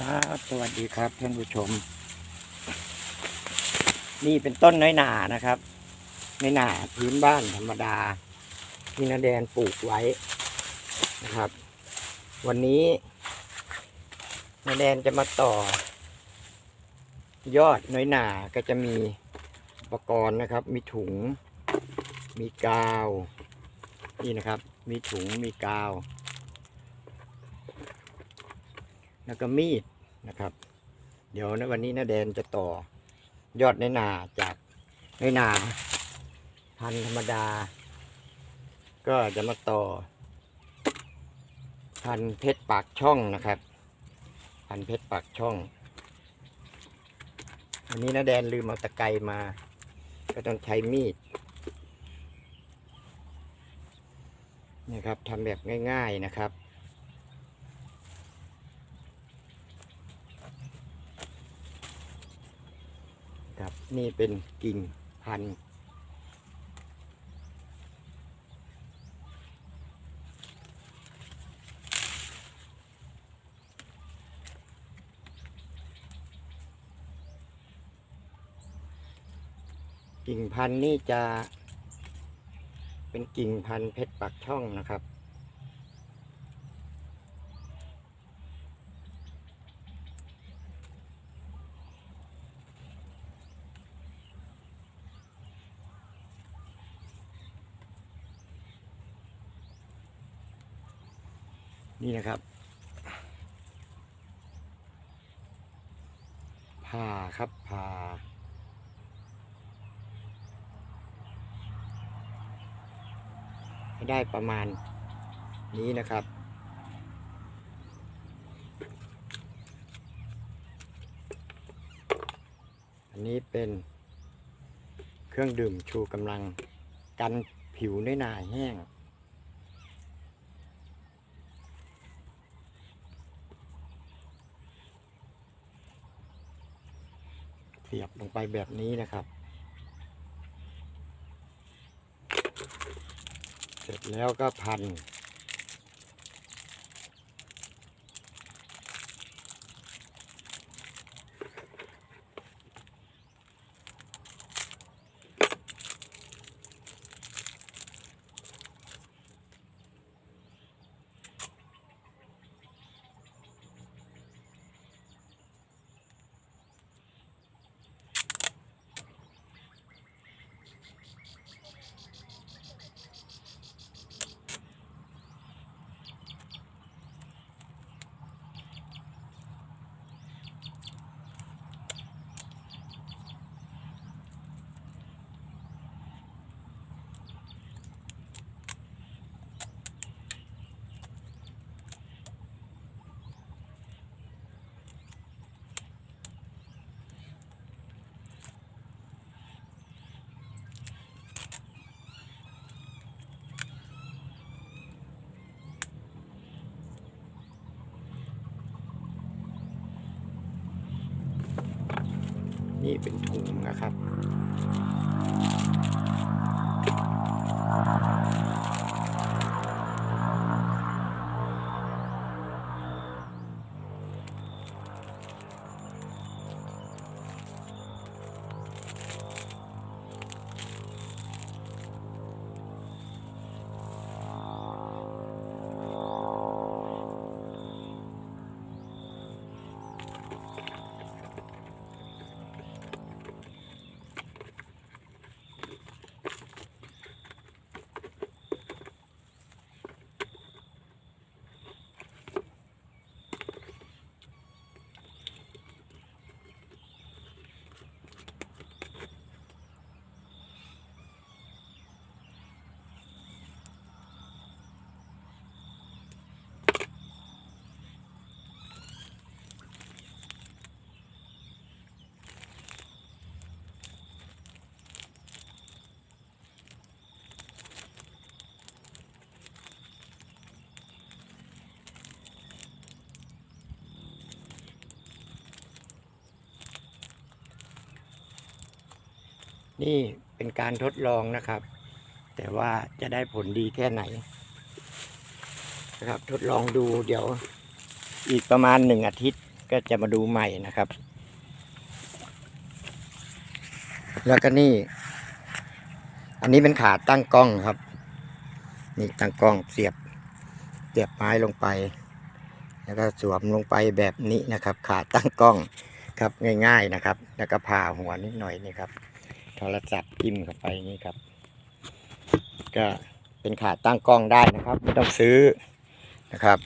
สวัสดีครับท่านผู้ชม นี่เป็นต้นน้อยหนานะครับน้อยหนาพื้นบ้านธรรมดา ที่นาแดนปลูกไว้นะครับ วันนี้นาแดนจะมาต่อ ยอดน้อยหนาก็จะมีอุปกรณ์นะครับ มีถุง มีกาว นี่นะครับ มีถุงมีกาวแล้วก็มีด นะครับ เดี๋ยวในวันนี้นาแดนจะต่อยอดในนาจากในนาพันธุ์ธรรมดา ก็จะมาต่อ พันธุ์เพชรปากช่องนะครับ พันธุ์เพชรปากช่อง อันนี้นาแดนลืมเอาตะไคร้มา ก็ต้องใช้มีดนี่ครับทำแบบง่าย ๆนะครับ ครับ นี่เป็นกิ่งพันธุ์กิ่งพันธุ์นี่จะเป็นกิ่งพันธุ์เพชรปักช่องนะครับ นี่นะครับผ่าครับผ่าให้ได้ประมาณนี้นะครับ อันนี้เป็นเครื่องดื่มชูกำลังกันผิวเน้อหนาแห้ง เสียบลงไปแบบนี้นะครับ เสร็จแล้วก็พัน นี่เป็นถุงนะครับ นี่เป็นการทดลองนะครับ แต่ว่าจะได้ผลดีแค่ไหนนะครับ ทดลองดูเดี๋ยวอีกประมาณหนึ่งอาทิตย์ก็จะมาดูใหม่นะครับ แล้วก็นี่ อันนี้เป็นขาตั้งกล้องครับ นี่ตั้งกล้องเสียบเสียบไม้ลงไป แล้วก็สวมลงไปแบบนี้นะครับ ขาตั้งกล้องครับง่าย ๆนะครับ แล้วก็ผ่าหัวนิดหน่อยนี่ครับ โทรศัพท์จิ้มเข้าไปอย่างนี่ครับ ก็เป็นขาตั้งกล้องได้นะครับ ไม่ต้องซื้อนะครับ